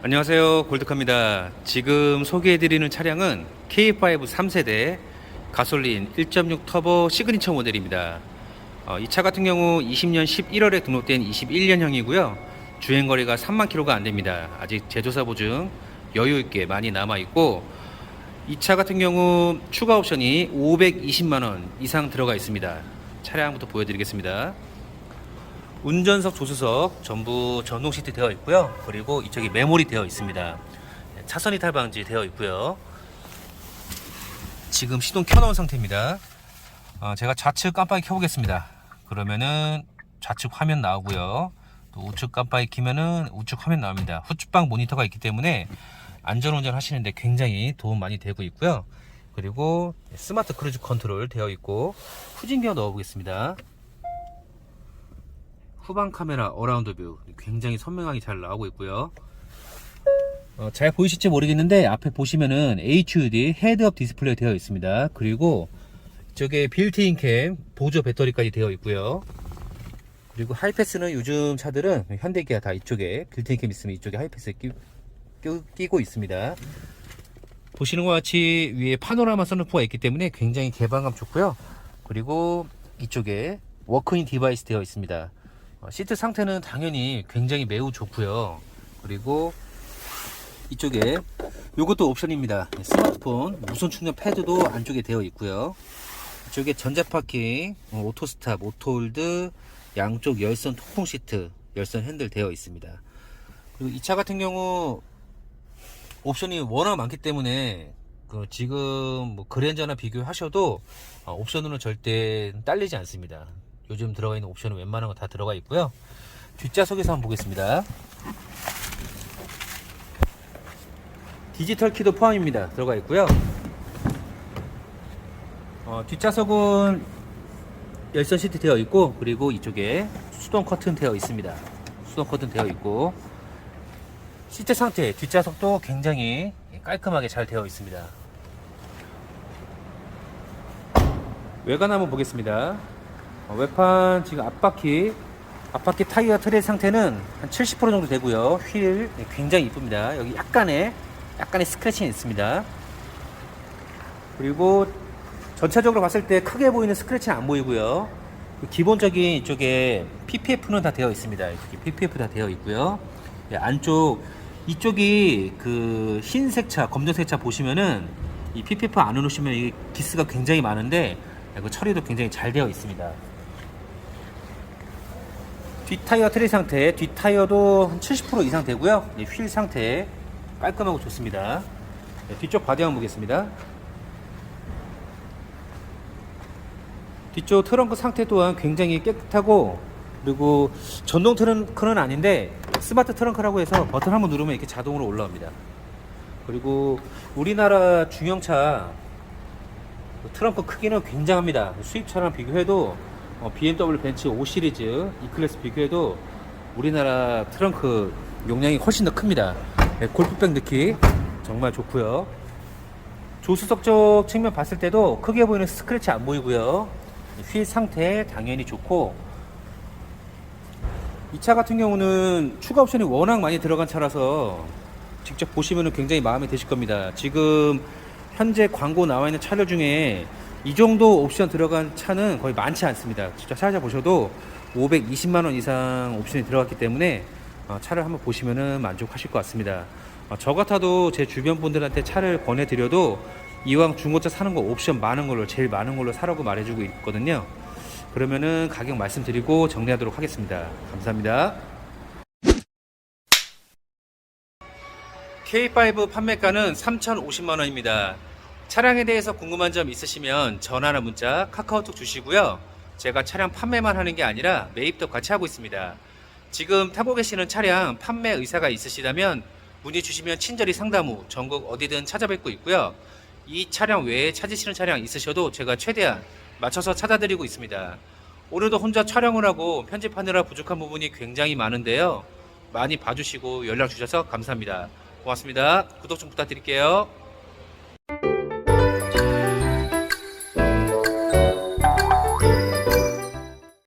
안녕하세요. 골드카입니다. 지금 소개해드리는 차량은 K5 3세대 가솔린 1.6 터보 시그니처 모델입니다. 어, 이차 같은 경우 20년 11월에 등록된 21년형이고요. 주행거리가 3만 킬로가 안됩니다. 아직 제조사 보증 여유있게 많이 남아있고 이 차 같은 경우 추가 옵션이 520만원 이상 들어가 있습니다. 차량부터 보여드리겠습니다 운전석, 조수석 전부 전동 시트 되어 있고요. 그리고 이쪽이 메모리 되어 있습니다. 차선 이탈 방지 되어 있고요. 지금 시동 켜놓은 상태입니다. 어, 제가 좌측 깜빡이 켜보겠습니다. 그러면은 좌측 화면 나오고요. 또 우측 깜빡이 키면은 우측 화면 나옵니다. 후측방 모니터가 있기 때문에 안전운전 하시는데 굉장히 도움 많이 되고 있고요. 그리고 스마트 크루즈 컨트롤 되어 있고 후진기어 넣어보겠습니다. 후방 카메라 어라운드 뷰 굉장히 선명하게 잘 나오고 있고요. 어, 잘 보이실지 모르겠는데 앞에 보시면은 HUD 헤드업 디스플레이 되어 있습니다. 그리고 저게 빌트인 캠 보조 배터리까지 되어 있고요. 그리고 하이패스는 요즘 차들은 현대기아 다 이쪽에 빌트인 캠 있으면 이쪽에 하이패스 끼, 끼, 끼고 있습니다. 보시는 것 같이 위에 파노라마 선루프가 있기 때문에 굉장히 개방감 좋고요. 그리고 이쪽에 워크인 디바이스 되어 있습니다. 어, 시트 상태는 당연히 굉장히 매우 좋고요. 그리고 이쪽에 이것도 옵션입니다. 네, 스마트폰 무선 충전 패드도 안쪽에 되어 있고요. 이쪽에 전자 파킹, 어, 오토 스탑, 오토 홀드, 양쪽 열선 통풍 시트, 열선 핸들 되어 있습니다. 그리고 이 차 같은 경우 옵션이 워낙 많기 때문에 그 지금 뭐 그랜저나 비교하셔도 어, 옵션으로 절대 딸리지 않습니다. 요즘 들어가 있는 옵션은 웬만한 거 다 들어가 있고요. 뒷좌석에서 한번 보겠습니다. 디지털 키도 포함입니다. 들어가 있고요. 어, 뒷좌석은 열선 시트 되어 있고 그리고 이쪽에 수동 커튼 되어 있습니다. 수동 커튼 되어 있고 시트 상태 뒷좌석도 굉장히 깔끔하게 잘 되어 있습니다. 외관 한번 보겠습니다. 어, 외판 지금 앞바퀴 앞바퀴 타이어 트레 상태는 한 70% 정도 되고요. 휠 네, 굉장히 이쁩니다. 여기 약간의 약간의 스크래치는 있습니다. 그리고 전체적으로 봤을 때 크게 보이는 스크래치는 안 보이고요. 그 기본적인 이쪽에 PPF는 다 되어 있습니다. 이렇게 PPF 다 되어 있고요. 예, 안쪽 이쪽이 그 흰색 차, 검정색 차 보시면은 이 PPF 안으로 오시면 이 기스가 굉장히 많은데 그 처리도 굉장히 잘 되어 있습니다. 뒷타이어 트리 상태, 뒷타이어도 한 70% 이상 되고요. 예, 휠 상태 깔끔하고 좋습니다. 네, 뒤쪽 바디 한번 보겠습니다. 뒤쪽 트렁크 상태 또한 굉장히 깨끗하고 그리고 전동 트렁크는 아닌데 스마트 트렁크라고 해서 버튼 한번 누르면 이렇게 자동으로 올라옵니다. 그리고 우리나라 중형차 그 트렁크 크기는 굉장합니다. 수입차랑 비교해도 어, BMW 벤츠 5 시리즈 E 클래스 비교해도 우리나라 트렁크 용량이 훨씬 더 큽니다. 네, 골프백 넣기 정말 좋고요. 조수석 쪽 측면 봤을 때도 크게 보이는 스크래치 안 보이고요. 휠 상태 당연히 좋고 이 차 같은 경우는 추가 옵션이 워낙 많이 들어간 차라서 직접 보시면 굉장히 마음에 드실 겁니다. 지금 현재 광고 나와 있는 차들 중에 이 정도 옵션 들어간 차는 거의 많지 않습니다. 직접 찾아보셔도 520만 원 이상 옵션이 들어갔기 때문에 어, 차를 한번 보시면 만족하실 것 같습니다. 어, 저 같아도 제 주변 분들한테 차를 권해드려도 이왕 중고차 사는 거 옵션 많은 걸로 제일 많은 걸로 사라고 말해주고 있거든요. 그러면은 가격 말씀드리고 정리하도록 하겠습니다. 감사합니다. K5 판매가는 3,050만 원입니다. 차량에 대해서 궁금한 점 있으시면 전화나 문자, 카카오톡 주시고요. 제가 차량 판매만 하는 게 아니라 매입도 같이 하고 있습니다. 지금 타고 계시는 차량 판매 의사가 있으시다면 문의 주시면 친절히 상담 후 전국 어디든 찾아뵙고 있고요. 이 차량 외에 찾으시는 차량 있으셔도 제가 최대한 맞춰서 찾아드리고 있습니다. 오늘도 혼자 촬영을 하고 편집하느라 부족한 부분이 굉장히 많은데요. 많이 봐주시고 연락 주셔서 감사합니다. 고맙습니다. 구독 좀 부탁드릴게요.